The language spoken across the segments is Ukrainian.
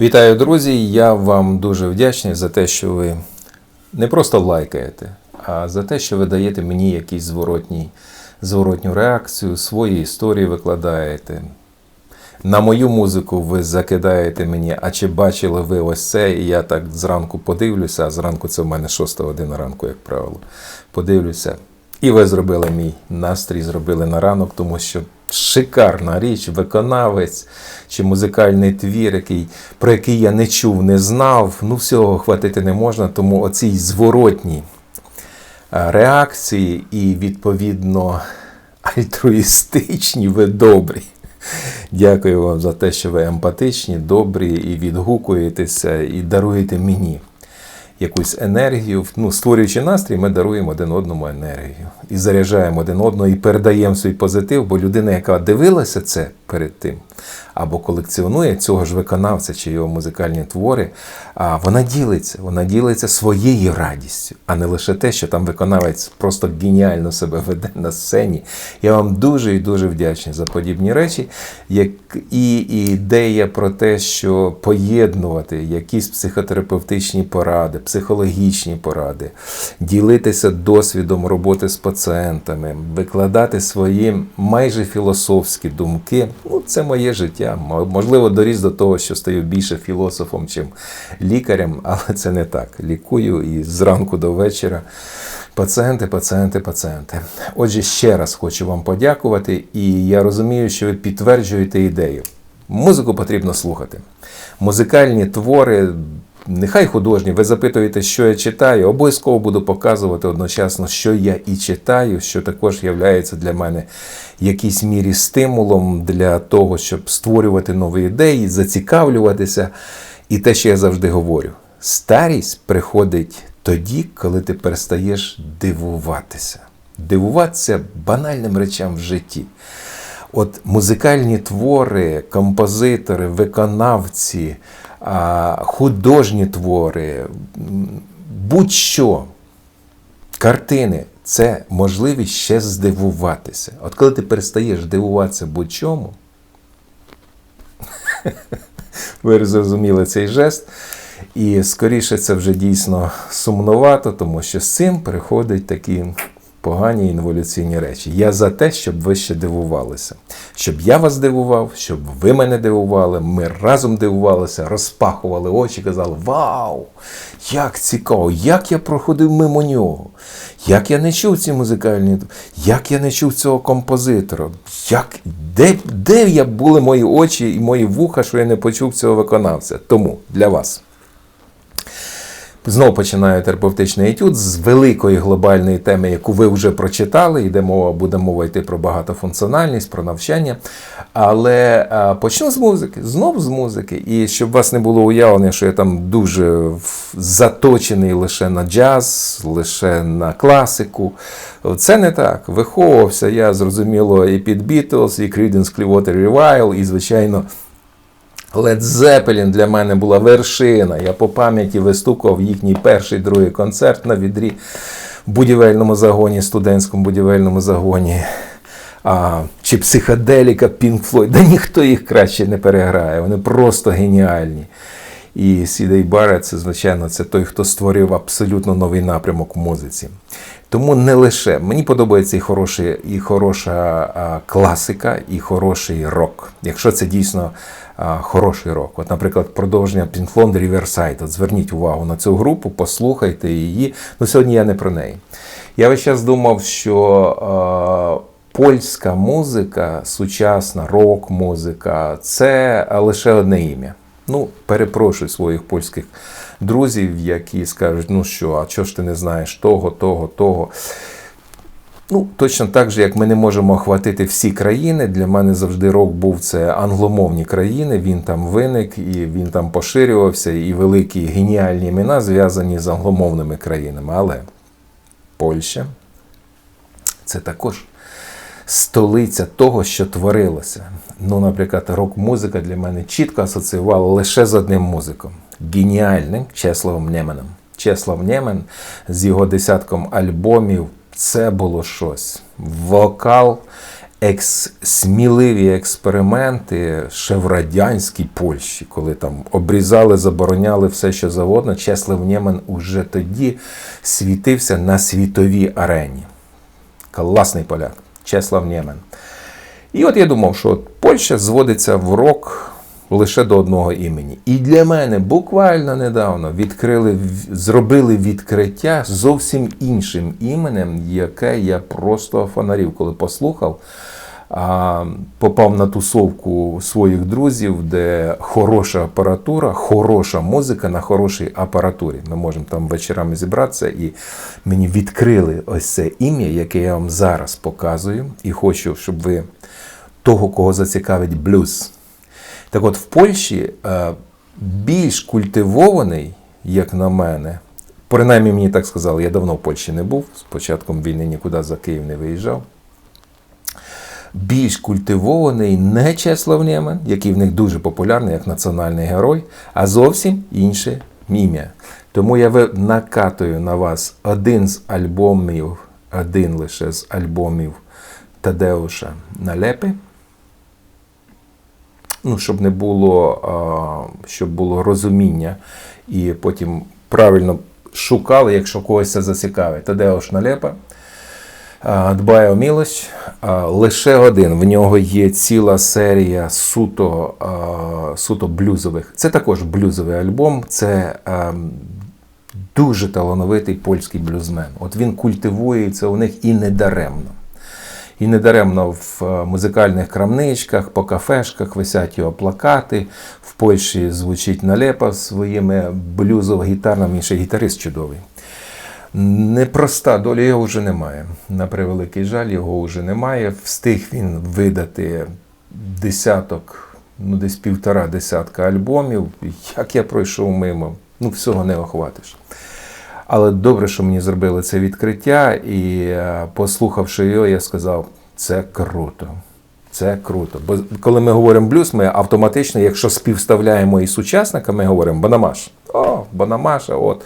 Вітаю, друзі! Я вам дуже вдячний за те, що ви не просто лайкаєте, а за те, що ви даєте мені якийсь зворотній, зворотню реакцію, свої історії викладаєте. На мою музику ви закидаєте мені, а чи бачили ви ось це? І я так зранку подивлюся, а зранку це в мене 6 година ранку, як правило. Подивлюся. І ви зробили мій настрій, зробили на ранок, тому що шикарна річ, виконавець чи музикальний твір, який, про який я не чув, не знав. Ну, всього хватити не можна, тому оцій зворотній реакції і, відповідно, альтруїстичні, ви добрі. Дякую вам за те, що ви емпатичні, добрі і відгукуєтеся, і даруєте мені якусь енергію. Ну, створюючи настрій, ми даруємо один одному енергію. І заряджаємо один одного, і передаємо свій позитив, бо людина, яка дивилася це перед тим, або колекціонує цього ж виконавця чи його музикальні твори, вона ділиться, вона ділиться своєю радістю, а не лише те, що там виконавець просто геніально себе веде на сцені. Я вам дуже і дуже вдячний за подібні речі. Як і ідея про те, що поєднувати якісь психотерапевтичні поради, психологічні поради, ділитися досвідом роботи з пацієнтами, викладати свої майже філософські думки. Ну, це моє життя. Можливо, доріс до того, що стаю більше філософом, чим лікарем, але це не так. Лікую і зранку до вечора. Пацієнти, пацієнти, пацієнти. Отже, ще раз хочу вам подякувати, і я розумію, що ви підтверджуєте ідею. Музику потрібно слухати. Музикальні твори, нехай художні, ви запитуєте, що я читаю. Обов'язково буду показувати одночасно, що я і читаю, що також є для мене якійсь мірі стимулом для того, щоб створювати нові ідеї, зацікавлюватися. І те, що я завжди говорю: старість приходить тоді, коли ти перестаєш дивуватися. Дивуватися банальним речам в житті. От музикальні твори, композитори, виконавці, художні твори, будь-що, картини це можливість ще здивуватися. От коли ти перестаєш дивуватися будь-чому, ви зрозуміли цей жест. І скоріше це вже дійсно сумнувато, тому що з цим приходять такі погані інволюційні речі. Я за те, щоб ви ще дивувалися. Щоб я вас дивував, щоб ви мене дивували, ми разом дивувалися, розпахували очі, казали: Вау! Як цікаво! Як я проходив мимо нього! Як я не чув ці музикальні, як я не чув цього композитора, як, де де я були мої очі і мої вуха, що я не почув цього виконавця? Тому для вас. Знову починаю терапевтичний етюд з великої глобальної теми, яку ви вже прочитали. Йде мова, буде мова йти про багатофункціональність, про навчання. Але а, почну з музики, знов з музики. І щоб у вас не було уявлення, що я там дуже заточений лише на джаз, лише на класику. Це не так. Виховувався я, зрозуміло, і під Beatles, і Creedence Clearwater Revival, і, звичайно. Led Zeppelin для мене була вершина. Я по пам'яті вистукував їхній перший другий концерт на відрі в будівельному загоні, студентському будівельному загоні. А, Чи психоделіка Pink Floyd. Да ніхто їх краще не переграє. Вони просто геніальні. І Сідей Барет, це, звичайно, це той, хто створив абсолютно новий напрямок в музиці. Тому не лише мені подобається і хороший, і хороша класика, і хороший рок. Якщо це дійсно хороший рок. От, наприклад, продовження Pink Riverside. От Зверніть увагу на цю групу, послухайте її. Ну, сьогодні я не про неї. Я весь час думав, що. Польська музика, сучасна рок-музика це лише одне ім'я. Ну, перепрошую своїх польських друзів, які скажуть, ну що, а чого ж ти не знаєш того, того, того. Ну, точно так же, як ми не можемо охватити всі країни. Для мене завжди рок був це англомовні країни. Він там виник і він там поширювався, і великі геніальні імена зв'язані з англомовними країнами. Але Польща це також столиця того, що творилося. Ну, наприклад, рок-музика для мене чітко асоціювала лише з одним музиком геніальним Чеславом Неменом. Чеслав Немен з його десятком альбомів це було щось. Вокал, екс, сміливі експерименти ще в радянській Польщі, коли там обрізали, забороняли все, що завгодно, Чеслав Нємен уже тоді світився на світовій арені. Класний поляк, Чеслав Нємен. І от я думав, що Польща зводиться в рок лише до одного імені. І для мене буквально недавно відкрили, зробили відкриття зовсім іншим іменем, яке я просто фонарів, коли послухав. Попав на тусовку своїх друзів, де хороша апаратура, хороша музика на хорошій апаратурі. Ми можемо там вечорами зібратися, і мені відкрили ось це ім'я, яке я вам зараз показую, і хочу, щоб ви того, кого зацікавить блюз. Так от в Польщі е, більш культивований, як на мене, принаймні мені так сказали, я давно в Польщі не був, з початком війни нікуди за Київ не виїжджав. Більш культивований не Чеслав Нємен, який в них дуже популярний як національний герой, а зовсім інше ім'я. Тому я накатую на вас один з альбомів, один лише з альбомів Тадеуша Налепи ну, щоб не було, щоб було розуміння, і потім правильно шукали, якщо когось це зацікавить. Тадеуш Налепа дбає о мілость. Лише один. В нього є ціла серія суто, суто блюзових. Це також блюзовий альбом. Це ем, дуже талановитий польський блюзмен. От він культивується у них і недаремно. І недаремно в е, музикальних крамничках, по кафешках висять його плакати. В Польщі звучить налепа своїми блюзово-гітарними, ще гітарист чудовий. Непроста доля його вже немає. На превеликий жаль, його вже немає. Встиг він видати десяток, ну десь півтора десятка альбомів. Як я пройшов мимо, ну всього не охватиш. Але добре, що мені зробили це відкриття, і е, послухавши його, я сказав: це круто. Це круто. Бо коли ми говоримо блюз, ми автоматично, якщо співставляємо із сучасниками, говоримо Банамаш. О, Банамаша, от.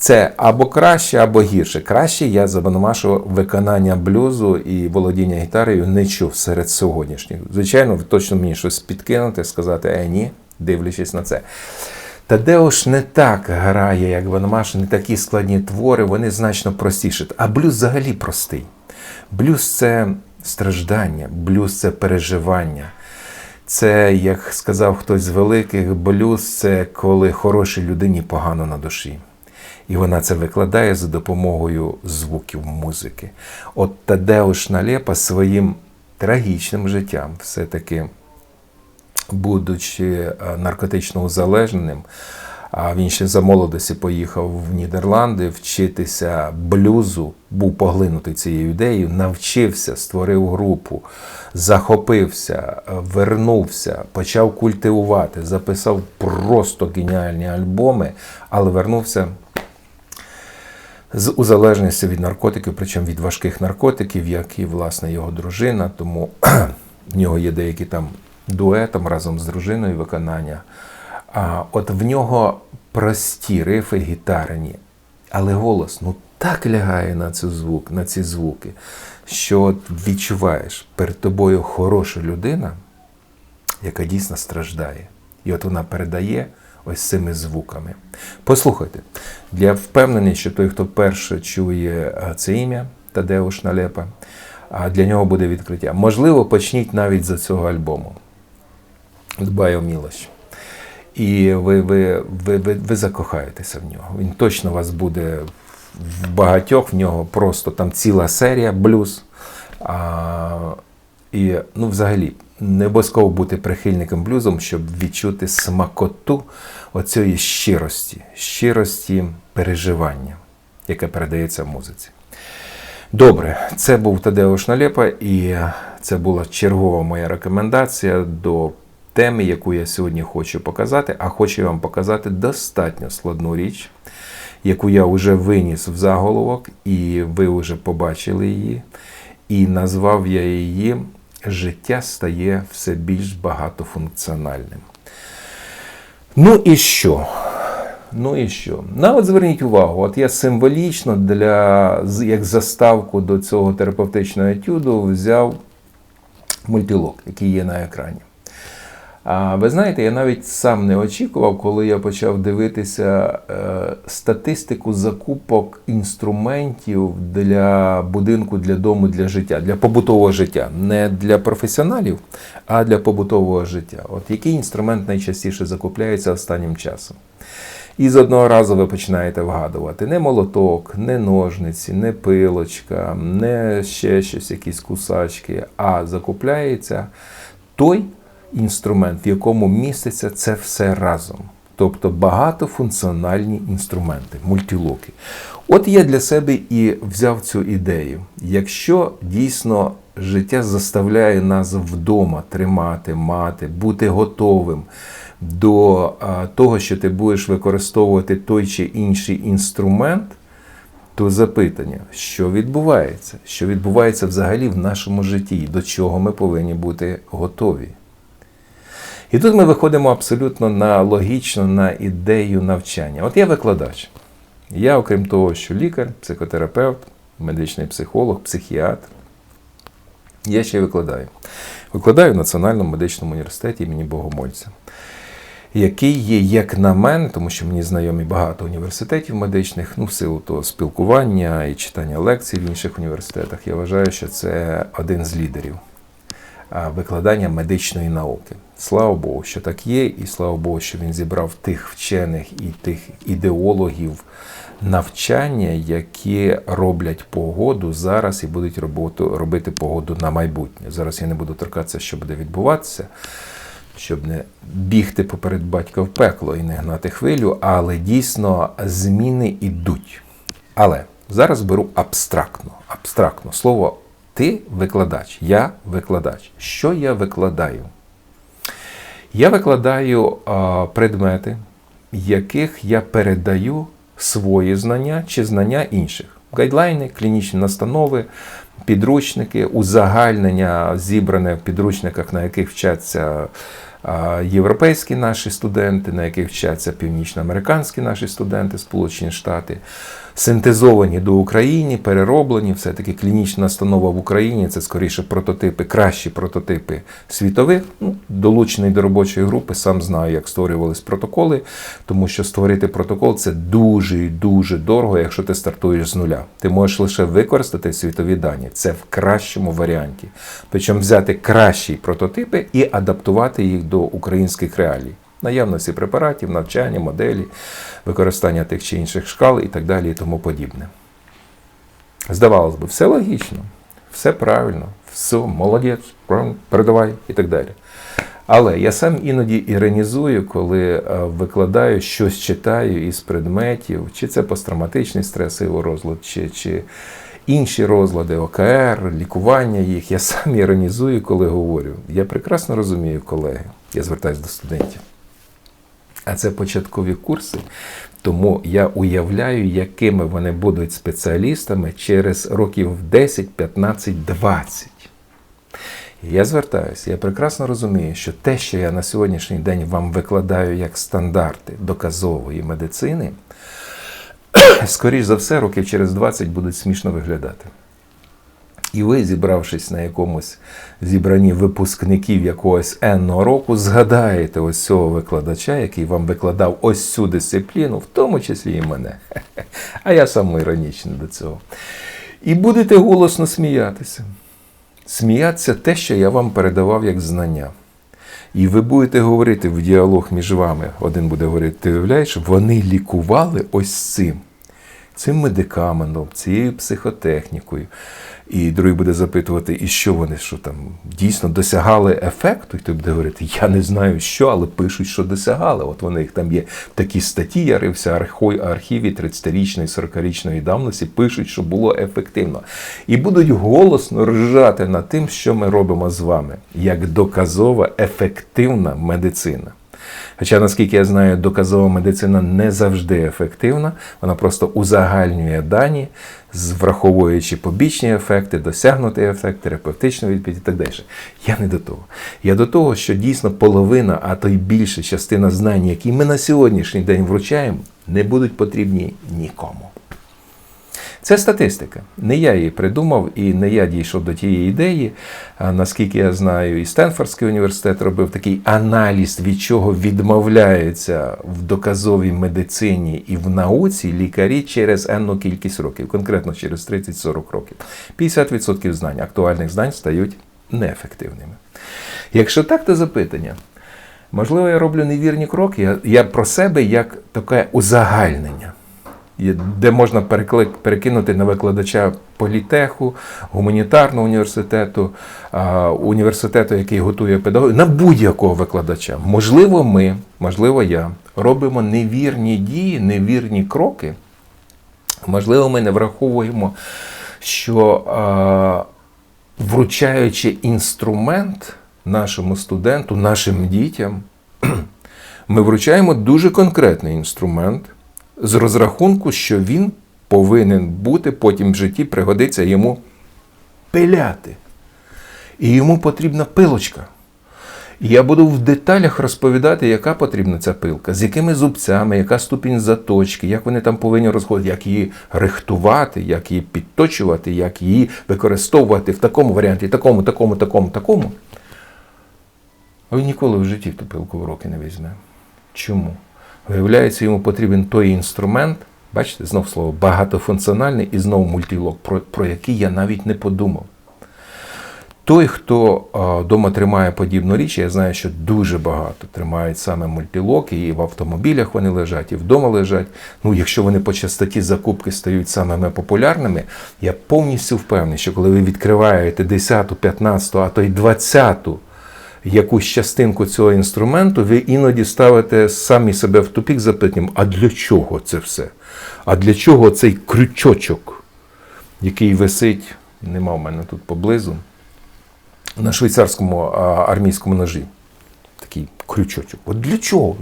Це або краще, або гірше. Краще я Банамашу виконання блюзу і володіння гітарою не чув серед сьогоднішніх. Звичайно, ви точно мені щось підкинути, сказати, е, ні, дивлячись на це. Тадеуш не так грає, як Ваномаш, не такі складні твори, вони значно простіші. А блюз взагалі простий. Блюз це страждання, блюз це переживання. Це, як сказав хтось з великих, блюз це коли хорошій людині погано на душі. І вона це викладає за допомогою звуків музики. От Тадеуш Налепа своїм трагічним життям все-таки будучи е, наркотично узалежненим, а він ще за молодості поїхав в Нідерланди вчитися блюзу, був поглинутий цією ідеєю, навчився, створив групу, захопився, е, вернувся, почав культивувати, записав просто геніальні альбоми, але вернувся з узалежністю від наркотиків, причому від важких наркотиків, як і власне його дружина. Тому в нього є деякі там дуетом разом з дружиною виконання. А от в нього прості рифи гітарні, але голос ну так лягає на цей звук, на ці звуки, що от відчуваєш перед тобою хороша людина, яка дійсно страждає. І от вона передає ось цими звуками. Послухайте, для впевнений, що той, хто перше чує це ім'я Тадеуш Налепа, для нього буде відкриття. Можливо, почніть навіть за цього альбому. Дбає о мілощ. І ви, ви, ви, ви, ви закохаєтеся в нього. Він точно вас буде в багатьох, в нього просто там ціла серія блюз. А, і, ну, взагалі, не обов'язково бути прихильником блюзом, щоб відчути смакоту оцієї щирості, щирості переживання, яке передається в музиці. Добре, це був Тадеуш Налепа, і це була чергова моя рекомендація до теми, яку я сьогодні хочу показати, а хочу вам показати достатньо складну річ, яку я вже виніс в заголовок, і ви вже побачили її. І назвав я її Життя стає все більш багатофункціональним. Ну і що? Ну і що? На от зверніть увагу, от я символічно для, як заставку до цього терапевтичного етюду взяв мультилок, який є на екрані. А ви знаєте, я навіть сам не очікував, коли я почав дивитися е, статистику закупок інструментів для будинку, для дому, для життя, для побутового життя. Не для професіоналів, а для побутового життя. От який інструмент найчастіше закупляється останнім часом? І з одного разу ви починаєте вгадувати не молоток, не ножниці, не пилочка, не ще щось, якісь кусачки, а закупляється той інструмент, в якому міститься це все разом. Тобто багатофункціональні інструменти, мультилоки. От я для себе і взяв цю ідею. Якщо дійсно життя заставляє нас вдома тримати, мати, бути готовим до того, що ти будеш використовувати той чи інший інструмент, то запитання, що відбувається? Що відбувається взагалі в нашому житті, до чого ми повинні бути готові? І тут ми виходимо абсолютно на логічно на ідею навчання. От я викладач. Я, окрім того, що лікар, психотерапевт, медичний психолог, психіатр. Я ще викладаю. Викладаю в Національному медичному університеті імені Богомольця, який є, як на мене, тому що мені знайомі багато університетів медичних, ну, в силу того спілкування і читання лекцій в інших університетах. Я вважаю, що це один з лідерів викладання медичної науки. Слава Богу, що так є, і слава Богу, що він зібрав тих вчених і тих ідеологів навчання, які роблять погоду зараз і будуть роботу, робити погоду на майбутнє. Зараз я не буду торкатися, що буде відбуватися. Щоб не бігти поперед батька в пекло і не гнати хвилю, але дійсно зміни йдуть. Але зараз беру абстрактно. Абстрактно слово ти викладач, я викладач. Що я викладаю? Я викладаю предмети, яких я передаю свої знання чи знання інших. Гайдлайни, клінічні настанови, підручники, узагальнення, зібране в підручниках, на яких вчаться європейські наші студенти, на яких вчаться північноамериканські наші студенти, Сполучені Штати синтезовані до України, перероблені. Все-таки клінічна настанова в Україні це скоріше прототипи, кращі прототипи світових. Ну, Долучений до робочої групи, сам знаю, як створювались протоколи, тому що створити протокол це дуже і дуже дорого, якщо ти стартуєш з нуля. Ти можеш лише використати світові дані. Це в кращому варіанті. Причому взяти кращі прототипи і адаптувати їх до українських реалій наявності препаратів, навчання, моделі, використання тих чи інших шкал і так далі і тому подібне. Здавалось би, все логічно, все правильно, все, молодець, передавай і так далі. Але я сам іноді іронізую, коли е, викладаю щось читаю із предметів, чи це посттравматичний стресовий розлад, чи чи інші розлади, ОКР, лікування їх. Я сам іронізую, коли говорю. Я прекрасно розумію, колеги. Я звертаюся до студентів. А це початкові курси, тому я уявляю, якими вони будуть спеціалістами через років 10, 15, 20. Я звертаюся, я прекрасно розумію, що те, що я на сьогоднішній день вам викладаю як стандарти доказової медицини, скоріш за все, років через 20 будуть смішно виглядати. І ви, зібравшись на якомусь зібранні випускників якогось енного року, згадаєте ось цього викладача, який вам викладав ось цю дисципліну, в тому числі і мене. А я сам іронічний до цього. І будете голосно сміятися. Сміятися те, що я вам передавав як знання. І ви будете говорити в діалог між вами. Один буде говорити, ти уявляєш, вони лікували ось цим цим медикаментом, цією психотехнікою. І другий буде запитувати, і що вони що там дійсно досягали ефекту, і ти буде говорити, я не знаю що, але пишуть, що досягали. От вони їх там є такі статті, я рився архіві 30-річної, 40-річної давності, пишуть, що було ефективно. І будуть голосно ржати над тим, що ми робимо з вами, як доказова ефективна медицина. Хоча, наскільки я знаю, доказова медицина не завжди ефективна, вона просто узагальнює дані, враховуючи побічні ефекти, досягнутий ефект, терапевтичну відповідь і так далі. Я не до того. Я до того, що дійсно половина, а то й більша частина знань, які ми на сьогоднішній день вручаємо, не будуть потрібні нікому. Це статистика. Не я її придумав і не я дійшов до тієї ідеї. А наскільки я знаю, і Стенфордський університет робив такий аналіз, від чого відмовляються в доказовій медицині і в науці лікарі через енну кількість років, конкретно через 30-40 років. 50% знань, актуальних знань стають неефективними. Якщо так, то запитання. Можливо, я роблю невірні кроки. Я, я про себе як таке узагальнення, де можна перекли- перекинути на викладача політеху, гуманітарного університету, університету, який готує педагогів, на будь-якого викладача. Можливо, ми, можливо, я робимо невірні дії, невірні кроки. Можливо, ми не враховуємо, що вручаючи інструмент нашому студенту, нашим дітям, ми вручаємо дуже конкретний інструмент з розрахунку, що він повинен бути потім в житті, пригодиться йому пиляти. І йому потрібна пилочка. І я буду в деталях розповідати, яка потрібна ця пилка, з якими зубцями, яка ступінь заточки, як вони там повинні розходити, як її рихтувати, як її підточувати, як її використовувати в такому варіанті, такому, такому, такому, такому. А він ніколи в житті ту пилку в руки не візьме. Чому? Виявляється, йому потрібен той інструмент, бачите, знов слово, багатофункціональний і знову мультилок, про, про який я навіть не подумав. Той, хто вдома тримає подібну річ, я знаю, що дуже багато тримають саме мультилоки, і в автомобілях вони лежать, і вдома лежать. Ну, якщо вони по частоті закупки стають самими популярними, я повністю впевнений, що коли ви відкриваєте 10, 15, а то й 20 якусь частинку цього інструменту, ви іноді ставите самі себе в тупік запитанням, а для чого це все? А для чого цей крючочок, який висить, нема в мене тут поблизу, на швейцарському армійському ножі. Такий крючочок. От для чого?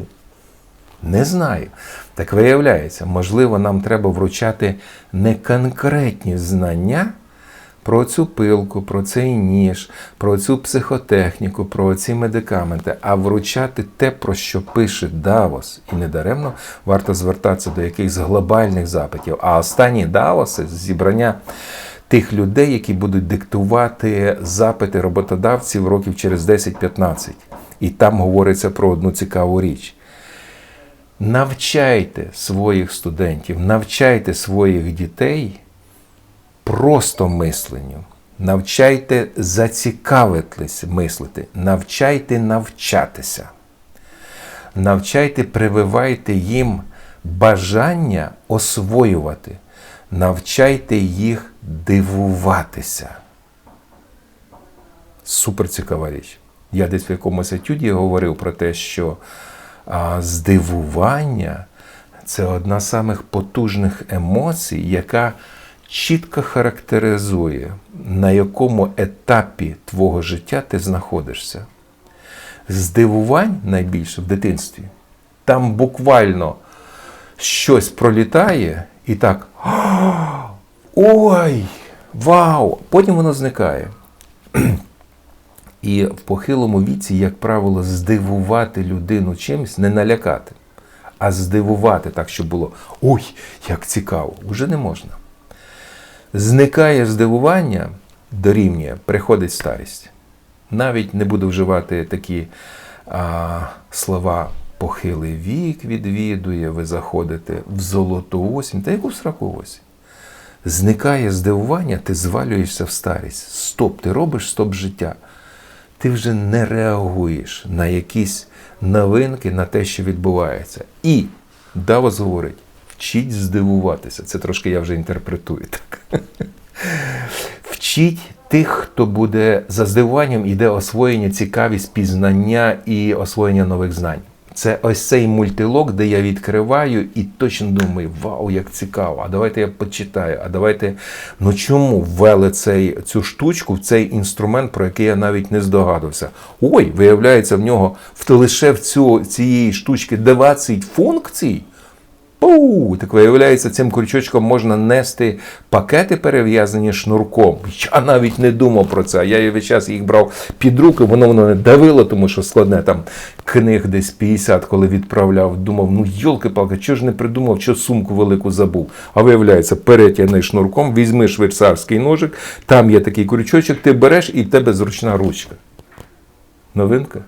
Не знаю. Так виявляється, можливо, нам треба вручати не конкретні знання про цю пилку, про цей ніж, про цю психотехніку, про ці медикаменти, а вручати те, про що пише Давос. І недаремно варто звертатися до якихось глобальних запитів. А останні Давоси зібрання тих людей, які будуть диктувати запити роботодавців років через 10-15. І там говориться про одну цікаву річ. Навчайте своїх студентів, навчайте своїх дітей просто мисленню. Навчайте зацікавитись мислити, навчайте навчатися. Навчайте, прививайте їм бажання освоювати. Навчайте їх дивуватися. Супер цікава річ. Я десь в якомусь етюді говорив про те, що а, здивування це одна з самих потужних емоцій, яка чітко характеризує, на якому етапі твого життя ти знаходишся. Здивувань найбільше в дитинстві. Там буквально щось пролітає і так. Ой! Вау! Потім воно зникає. І в похилому віці, як правило, здивувати людину чимось, не налякати, а здивувати так, щоб було ой, як цікаво, вже не можна. Зникає здивування, дорівнює, приходить старість. Навіть не буду вживати такі а, слова похилий вік відвідує, ви заходите в золоту осінь, та яку в сраку осінь. Зникає здивування, ти звалюєшся в старість. Стоп, ти робиш стоп життя. Ти вже не реагуєш на якісь новинки, на те, що відбувається. І Давос говорить: вчіть здивуватися. Це трошки я вже інтерпретую так. Вчіть тих, хто буде за здивуванням іде освоєння, цікавість, пізнання і освоєння нових знань. Це ось цей мультилок, де я відкриваю і точно думаю, вау, як цікаво! А давайте я почитаю. А давайте. Ну чому ввели цей, цю штучку в цей інструмент, про який я навіть не здогадувався? Ой, виявляється, в нього в лише в цю, цієї штучки 20 функцій. Оу, так виявляється, цим крючочком можна нести пакети, перев'язані шнурком. Я навіть не думав про це. Я весь час їх брав під руки, воно воно не давило, тому що складне там книг десь 50, коли відправляв. Думав, ну йолки-палки, чого ж не придумав, що сумку велику забув. А виявляється, перетягни шнурком, візьми швейцарський ножик, там є такий крючочок, ти береш і в тебе зручна ручка. Новинка?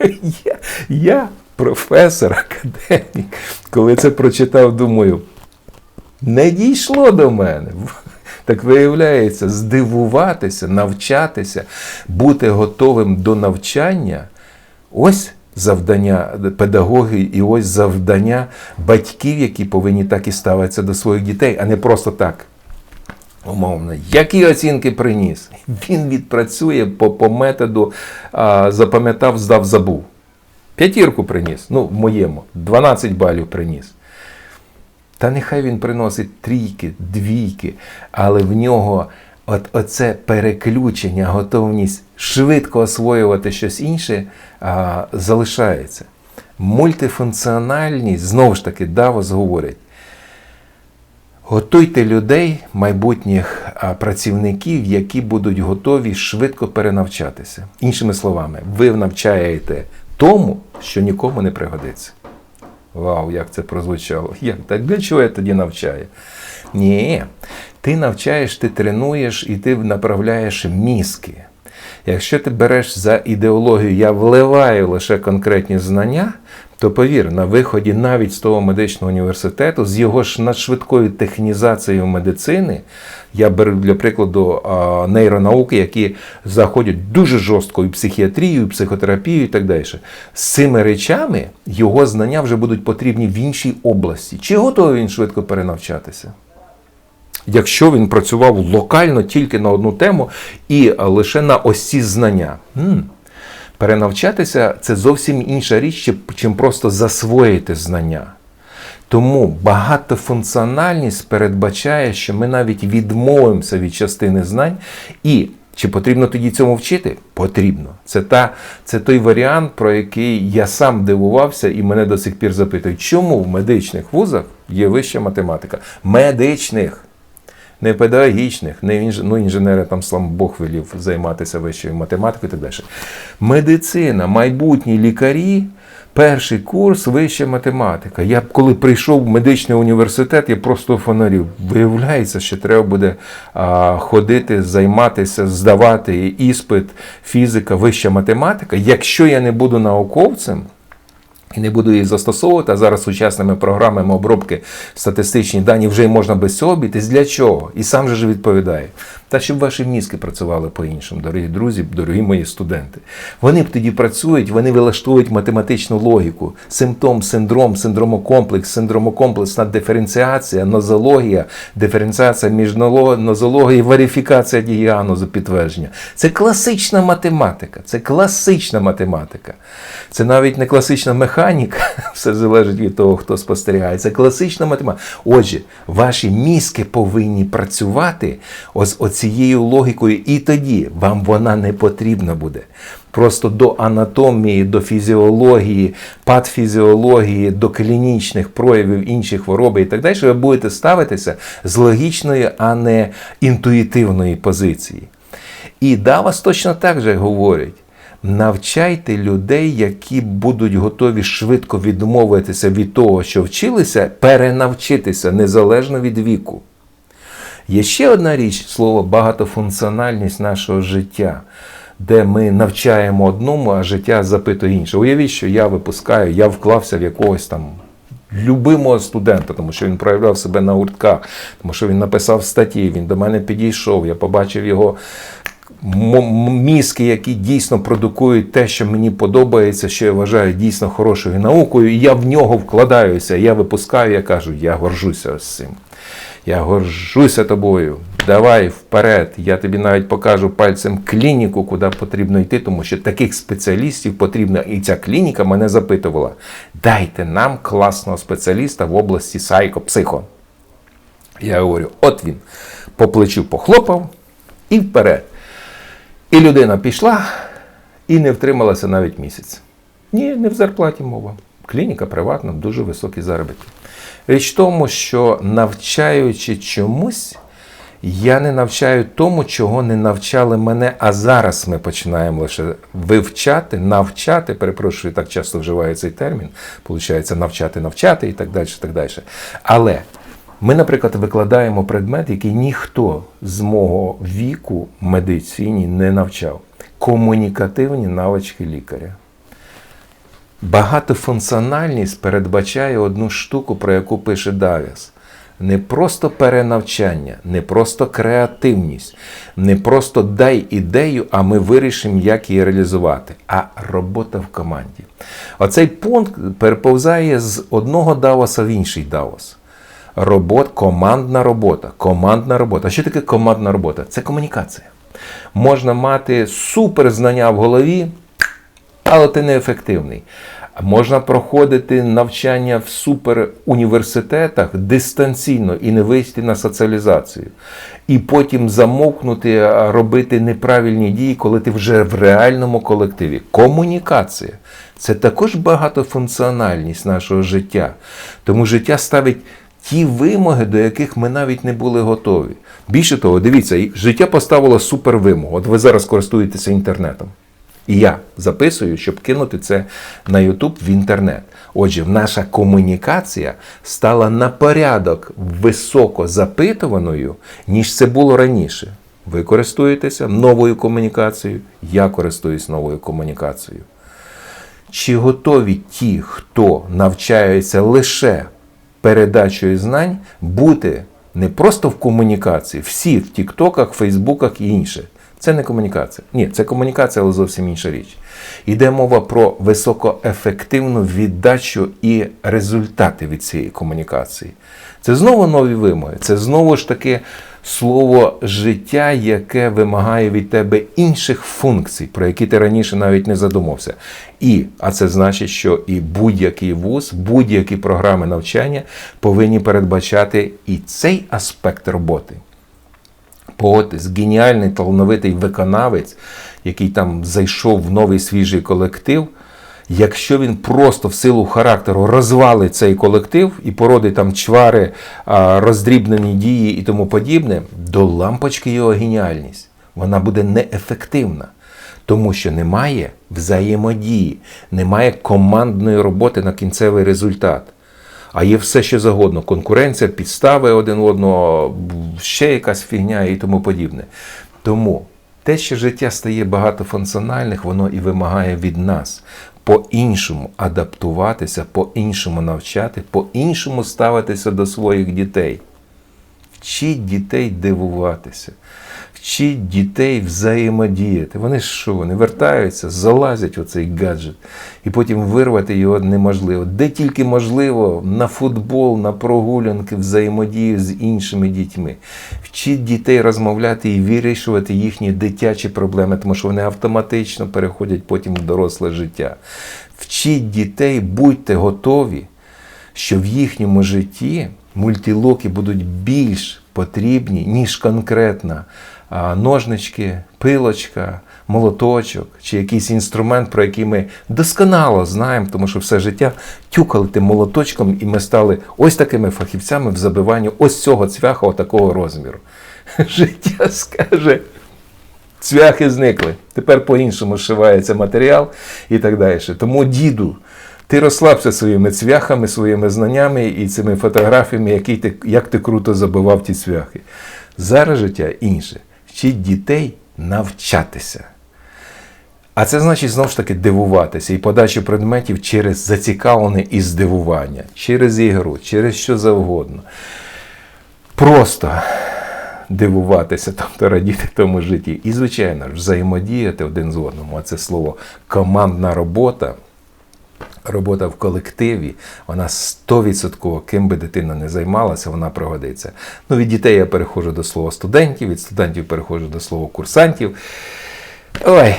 Я, я професор, академік, коли це прочитав, думаю, не дійшло до мене. Так виявляється, здивуватися, навчатися, бути готовим до навчання ось завдання педагогів і ось завдання батьків, які повинні так і ставитися до своїх дітей, а не просто так. Умовно, які оцінки приніс? Він відпрацює по, по методу запам'ятав, здав, забув. П'ятірку приніс, ну, в моєму, 12 балів приніс. Та нехай він приносить трійки, двійки, але в нього от оце переключення, готовність швидко освоювати щось інше а, залишається. Мультифункціональність, знову ж таки, Давос говорить. Готуйте людей, майбутніх працівників, які будуть готові швидко перенавчатися. Іншими словами, ви навчаєте тому, що нікому не пригодиться. Вау, як це прозвучало. Як? Так для чого я тоді навчаю? Ні, ти навчаєш, ти тренуєш і ти направляєш мізки. Якщо ти береш за ідеологію, я вливаю лише конкретні знання, то повір, на виході навіть з того медичного університету, з його ж надшвидкою технізацією медицини, я беру для прикладу нейронауки, які заходять дуже жорстко і психіатрію, і психотерапію і так далі. З цими речами його знання вже будуть потрібні в іншій області. Чи готовий він швидко перенавчатися? Якщо він працював локально тільки на одну тему і лише на ось ці знання. Перенавчатися це зовсім інша річ, чим просто засвоїти знання. Тому багатофункціональність передбачає, що ми навіть відмовимося від частини знань. І чи потрібно тоді цьому вчити? Потрібно. Це та, це той варіант, про який я сам дивувався, і мене до сих пір запитують, чому в медичних вузах є вища математика? Медичних! Не педагогічних, не інж... ну, інженери там, слава Бог, велів займатися вищою математикою і так далі. Медицина, майбутні лікарі, перший курс вища математика. Я коли прийшов в медичний університет, я просто фонарів. Виявляється, що треба буде а, ходити, займатися, здавати іспит, фізика, вища математика. Якщо я не буду науковцем. І не буду її застосовувати, а зараз сучасними програмами обробки статистичні дані вже можна без цього обійтись. Для чого? І сам же ж відповідає. Та щоб ваші мізки працювали по-іншому, дорогі друзі, дорогі мої студенти. Вони б тоді працюють, вони вилаштовують математичну логіку, симптом, синдром, синдромокомплекс, синдромокомплексна диференціація, нозологія, диференціація між нозологією, верифікація діагнозу, підтвердження. Це класична математика, це класична математика. Це навіть не класична механіка, все залежить від того, хто спостерігає. Це класична математика. Отже, ваші мізки повинні працювати ось оцією логікою, і тоді вам вона не потрібна буде. Просто до анатомії, до фізіології, патфізіології, до клінічних проявів інших хвороби і так далі, ви будете ставитися з логічної, а не інтуїтивної позиції. І Давас точно так же говорить. Навчайте людей, які будуть готові швидко відмовитися від того, що вчилися, перенавчитися незалежно від віку. Є ще одна річ, слово багатофункціональність нашого життя, де ми навчаємо одному, а життя запитує інше. Уявіть, що я випускаю, я вклався в якогось там. Любимого студента, тому що він проявляв себе на гуртках, тому що він написав статті, він до мене підійшов, я побачив його мізки, які дійсно продукують те, що мені подобається, що я вважаю дійсно хорошою наукою, і я в нього вкладаюся, я випускаю, я кажу, я горжуся з цим. Я горжуся тобою. Давай вперед. Я тобі навіть покажу пальцем клініку, куди потрібно йти, тому що таких спеціалістів потрібно. І ця клініка мене запитувала: дайте нам класного спеціаліста в області сайко-психо. Я говорю, от він по плечу похлопав і вперед. І людина пішла і не втрималася навіть місяць. Ні, не в зарплаті мова. Клініка приватна, дуже високі заробітки. Річ в тому, що навчаючи чомусь, я не навчаю тому, чого не навчали мене, а зараз ми починаємо лише вивчати, навчати. Перепрошую, так часто вживаю цей термін. Получається навчати, навчати і так далі. так далі. Але ми, наприклад, викладаємо предмет, який ніхто з мого віку в медицині не навчав. Комунікативні навички лікаря. Багатофункціональність передбачає одну штуку, про яку пише Давіс. Не просто перенавчання, не просто креативність, не просто дай ідею, а ми вирішимо, як її реалізувати, а робота в команді. Оцей пункт переповзає з одного Давоса в інший Давос. Робот, командна робота. Командна робота. Що таке командна робота? Це комунікація. Можна мати суперзнання в голові, але ти неефективний. Можна проходити навчання в суперуніверситетах дистанційно і не вийти на соціалізацію. І потім замовкнути, робити неправильні дії, коли ти вже в реальному колективі. Комунікація це також багатофункціональність нашого життя. Тому життя ставить ті вимоги, до яких ми навіть не були готові. Більше того, дивіться, життя поставило супервимогу. От ви зараз користуєтеся інтернетом. І я записую, щоб кинути це на YouTube в інтернет. Отже, наша комунікація стала на порядок високо запитуваною, ніж це було раніше. Ви користуєтеся новою комунікацією, я користуюсь новою комунікацією. Чи готові ті, хто навчається лише передачею знань, бути не просто в комунікації, всі в Тіктоках, Фейсбуках і інше. Це не комунікація. Ні, це комунікація, але зовсім інша річ. Йде мова про високоефективну віддачу і результати від цієї комунікації. Це знову нові вимоги, це знову ж таки слово життя, яке вимагає від тебе інших функцій, про які ти раніше навіть не задумався. І, а це значить, що і будь-який вуз, будь-які програми навчання повинні передбачати і цей аспект роботи. Погодьтесь, геніальний талановитий виконавець, який там зайшов в новий свіжий колектив. Якщо він просто в силу характеру розвалить цей колектив і породить там чвари, роздрібнені дії і тому подібне, до лампочки його геніальність. Вона буде неефективна, тому що немає взаємодії, немає командної роботи на кінцевий результат. А є все що загодно. Конкуренція, підстави один одного, ще якась фігня і тому подібне. Тому те, що життя стає багатофункціональних, воно і вимагає від нас по-іншому адаптуватися, по-іншому навчати, по-іншому ставитися до своїх дітей. Вчіть дітей дивуватися, вчіть дітей взаємодіяти. Вони що, вони вертаються, залазять у цей гаджет, і потім вирвати його неможливо. Де тільки можливо, на футбол, на прогулянки, взаємодію з іншими дітьми. Вчіть дітей розмовляти і вирішувати їхні дитячі проблеми, тому що вони автоматично переходять потім в доросле життя. Вчіть дітей, будьте готові, що в їхньому житті мультилоки будуть більш потрібні, ніж конкретна ножнички, пилочка, молоточок чи якийсь інструмент, про який ми досконало знаємо, тому що все життя тюкали тим молоточком, і ми стали ось такими фахівцями в забиванні ось цього цвяха, такого розміру. Життя скаже. Цвяхи зникли. Тепер по-іншому зшивається матеріал і так далі. Тому, діду, ти розслабся своїми цвяхами, своїми знаннями і цими фотографіями, які ти, як ти круто забивав ті цвяхи. Зараз життя інше. Вчіть дітей навчатися. А це значить знову ж таки дивуватися і подачу предметів через зацікавлене і здивування, через ігру, через що завгодно. Просто дивуватися, тобто радіти тому житті. І, звичайно, взаємодіяти один з одним. А це слово командна робота. Робота в колективі, вона 100%, ким би дитина не займалася, вона пригодиться. Ну, від дітей я переходжу до слова студентів, від студентів переходжу до слова курсантів. Ой,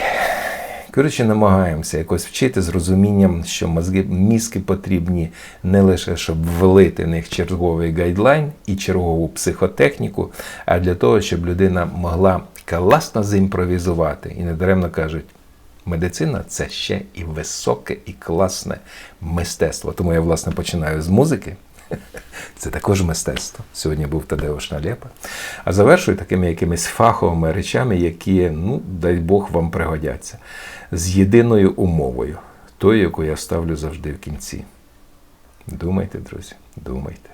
коротше, намагаємося якось вчити з розумінням, що мозги, мізки потрібні не лише, щоб влити в них черговий гайдлайн і чергову психотехніку, а для того, щоб людина могла класно зімпровізувати. І недаремно кажуть, Медицина це ще і високе, і класне мистецтво. Тому я, власне, починаю з музики. Це також мистецтво. Сьогодні був Тадеуш Налєпа. А завершую такими якимись фаховими речами, які, ну, дай Бог, вам пригодяться. З єдиною умовою, тою, яку я ставлю завжди в кінці. Думайте, друзі, думайте.